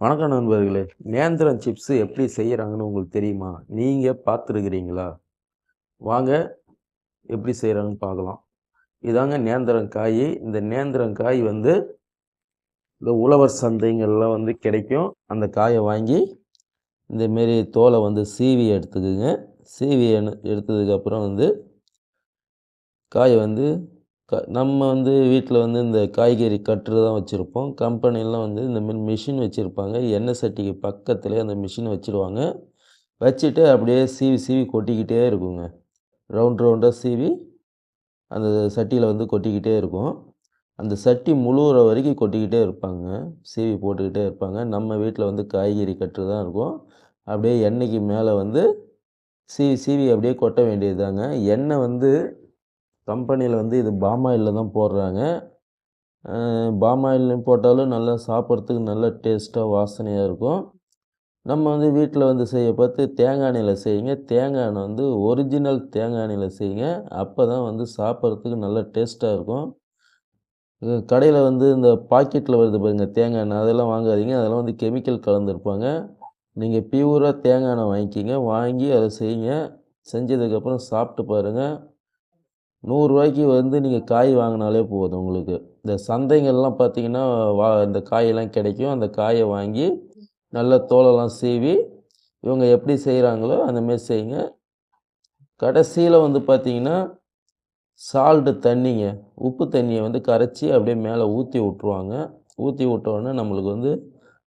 வணக்கம் நண்பர்களே. நேந்திரம் சிப்ஸு எப்படி செய்கிறாங்கன்னு உங்களுக்கு தெரியுமா? நீங்கள் பார்த்துருக்கிறீங்களா? வாங்க எப்படி செய்கிறாங்கன்னு பார்க்கலாம். இதாங்க நேந்திரம் காய். இந்த நேந்திரம் காய் வந்து இந்த உழவர் சந்தைங்கள்லாம் வந்து கிடைக்கும். அந்த காயை வாங்கி இந்தமாரி தோலை வந்து சீவி எடுத்துக்குங்க. சீவி எடுத்ததுக்கப்புறம் வந்து காயை வந்து க நம்ம வந்து வீட்டில் வந்து இந்த காய்கறி கட்டுறது தான் வச்சுருப்போம். கம்பெனிலாம் வந்து இந்த மாதிரி மிஷின் வச்சுருப்பாங்க. எண்ணெய் சட்டிக்கு பக்கத்துலேயே அந்த மிஷின் வச்சுருவாங்க. வச்சுட்டு அப்படியே சீவி சீவி கொட்டிக்கிட்டே இருக்குங்க. ரவுண்ட் ரவுண்டாக சீவி அந்த சட்டியில் வந்து கொட்டிக்கிட்டே இருக்கும். அந்த சட்டி முழுகிற வரைக்கும் கொட்டிக்கிட்டே இருப்பாங்க. சீவி போட்டுக்கிட்டே இருப்பாங்க. நம்ம வீட்டில் வந்து காய்கறி கட்டு தான் இருக்கும். அப்படியே எண்ணெய்க்கு மேலே வந்து சீவி சீவி அப்படியே கொட்ட வேண்டியது தாங்க எண்ணெய் வந்து கம்பெனியில் வந்து இது பாமாயிலில் தான் போடுறாங்க. பாமாயில் போட்டாலும் நல்லா சாப்பிட்றதுக்கு நல்லா டேஸ்ட்டாக வாசனையாக இருக்கும். நம்ம வந்து வீட்டில் வந்து செய்ய பார்த்து தேங்காய் எண்ணெயில் செய்யுங்க. தேங்காய் எண்ணெய் வந்து ஒரிஜினல் தேங்காய் எண்ணெயில் செய்யுங்க. அப்போ தான் வந்து சாப்பிட்றதுக்கு நல்லா டேஸ்ட்டாக இருக்கும். கடையில் வந்து இந்த பாக்கெட்டில் வருது பாருங்கள் தேங்காய் எண்ணெய். அதெல்லாம் வாங்காதீங்க. அதெல்லாம் வந்து கெமிக்கல் கலந்துருப்பாங்க. நீங்கள் பியூராக தேங்காய் எண்ணெய் வாங்கிக்கிங்க. வாங்கி அதை செய்யுங்க. செஞ்சதுக்கப்புறம் சாப்பிட்டு பாருங்கள் நூறுரூவாய்க்கு வந்து நீங்கள் காய் வாங்கினாலே போதும் உங்களுக்கு. இந்த சந்தைங்கள்லாம் பார்த்தீங்கன்னா வா இந்த காயெல்லாம் கிடைக்கும். அந்த காயை வாங்கி நல்ல தோலெல்லாம் சீவி இவங்க எப்படி செய்கிறாங்களோ அந்தமாரி செய்யுங்க. கடைசியில் வந்து பார்த்திங்கன்னா சால்ட்டு தண்ணிங்க உப்பு தண்ணியை வந்து கரைச்சி அப்படியே மேலே ஊற்றி விட்ருவாங்க ஊற்றி விட்டோடனே நம்மளுக்கு வந்து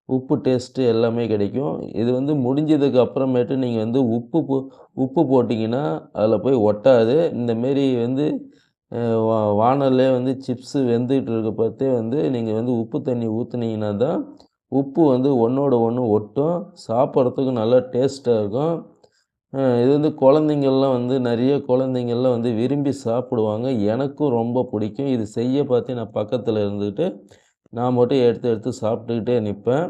உப்பு டேஸ்ட்டு எல்லாமே கிடைக்கும். இது வந்து முடிஞ்சதுக்கு அப்புறமேட்டு நீங்கள் வந்து உப்பு போ உப்பு போட்டிங்கன்னா அதில் போய் ஒட்டாது. இந்தமாரி வந்து வா வானல்லே வந்து சிப்ஸு வெந்துகிட்டு இருக்க பார்த்தே வந்து நீங்கள் வந்து உப்பு தண்ணி ஊற்றுனீங்கன்னா தான் உப்பு வந்து ஒன்றோட ஒன்று ஒட்டும். சாப்பிட்றதுக்கு நல்லா டேஸ்ட்டாக இருக்கும். இது வந்து குழந்தைங்கள்லாம் வந்து நிறைய குழந்தைங்கள்லாம் வந்து விரும்பி சாப்பிடுவாங்க. எனக்கும் ரொம்ப பிடிக்கும். இது செய்ய பார்த்து நான் பக்கத்தில் இருந்துக்கிட்டு நான் மட்டும் எடுத்து எடுத்து சாப்பிட்டுக்கிட்டே நிற்பேன்.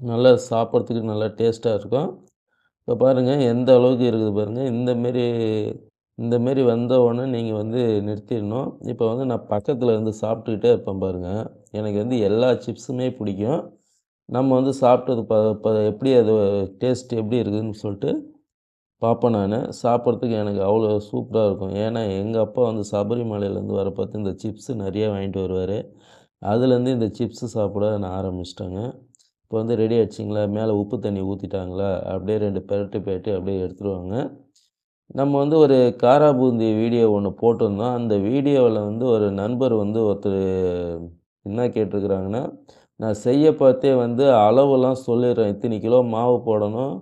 நல்லா சாப்பிட்றதுக்கு நல்லா டேஸ்ட்டாக இருக்கும். இப்போ பாருங்கள் எந்த அளவுக்கு இருக்குது பாருங்கள் இந்தமாரி இந்தமாரி வந்த உடனே நீங்கள் வந்து நிறுத்திடணும். இப்போ வந்து நான் பக்கத்தில் இருந்து சாப்பிட்டுக்கிட்டே இருப்பேன் பாருங்கள் எனக்கு வந்து எல்லா சிப்ஸுமே பிடிக்கும். நம்ம வந்து சாப்பிட்டது ப ப எப்படி அது டேஸ்ட் எப்படி இருக்குதுன்னு சொல்லிட்டு பார்ப்பேன் நான். சாப்பிட்றதுக்கு எனக்கு அவ்வளோ சூப்பராக இருக்கும். ஏன்னா எங்கள் அப்பா வந்து சபரிமலையிலேருந்து வர பார்த்து இந்த சிப்ஸு நிறைய வாங்கிட்டு வருவார். அதுலேருந்து இந்த சிப்ஸு சாப்பிட நான் ஆரம்பிச்சிட்டேங்க. இப்போ வந்து ரெடி ஆகிடுச்சிங்களா மேலே உப்பு தண்ணி ஊற்றிட்டாங்களா அப்படியே ரெண்டு பெரட்டு போயிட்டு அப்படியே எடுத்துருவாங்க. நம்ம வந்து ஒரு காரா பூந்தி வீடியோ ஒன்று போட்டிருந்தோம். அந்த வீடியோவில் வந்து ஒரு நண்பர் வந்து ஒருத்தர் என்ன கேட்டிருக்குறாங்கன்னா நான் செய்ய பார்த்தே வந்து அளவெல்லாம் சொல்லிடுறேன். இத்தனை கிலோ மாவு போடணும்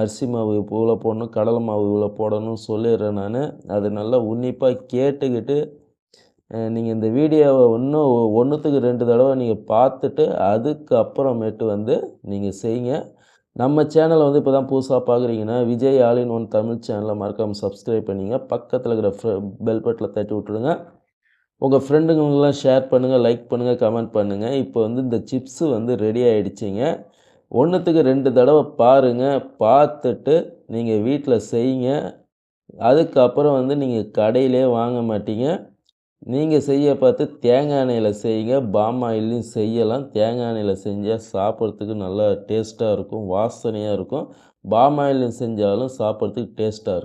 அரிசி மாவு இவ்வளோ போடணும் கடலை மாவு இவ்வளோ போடணும்னு சொல்லிடுறேன் நான். அதை நல்லா உன்னிப்பாக கேட்டுக்கிட்டு நீங்கள் இந்த வீடியோவை இன்னும் ஒன்றுத்துக்கு ரெண்டு தடவை நீங்கள் பார்த்துட்டு அதுக்கப்புறமேட்டு வந்து நீங்கள் செய்யுங்க. நம்ம சேனலை வந்து இப்போ தான் புதுசாக பார்க்குறீங்கன்னா விஜய் ஆலின் ஒன் தமிழ் சேனலை மறக்காமல் சப்ஸ்கிரைப் பண்ணிங்க. பக்கத்தில் இருக்கிற பெல் பட்டில் தட்டி விட்டுருங்க உங்கள் ஃப்ரெண்டுங்களுக்கெல்லாம் ஷேர் பண்ணுங்கள் லைக் பண்ணுங்கள் கமெண்ட் பண்ணுங்கள் இப்போ வந்து இந்த சிப்ஸு வந்து ரெடி ஆகிடுச்சிங்க ஒன்றுத்துக்கு ரெண்டு தடவை பாருங்கள் பார்த்துட்டு நீங்கள் வீட்டில் செய்யுங்க. அதுக்கப்புறம் வந்து நீங்கள் கடையிலே வாங்க மாட்டீங்க. நீங்கள் செய்ய பார்த்து தேங்காய் எண்ணெயில் செய்யுங்க. பாம் ஆயிலையும் செய்யலாம். தேங்காய் எண்ணெயில் செஞ்சால் சாப்பிட்றதுக்கு நல்லா டேஸ்ட்டாக இருக்கும். வாசனையாக இருக்கும். பாம் ஆயிலையும் செஞ்சாலும் சாப்பிட்றதுக்கு டேஸ்ட்டாக இருக்கும்.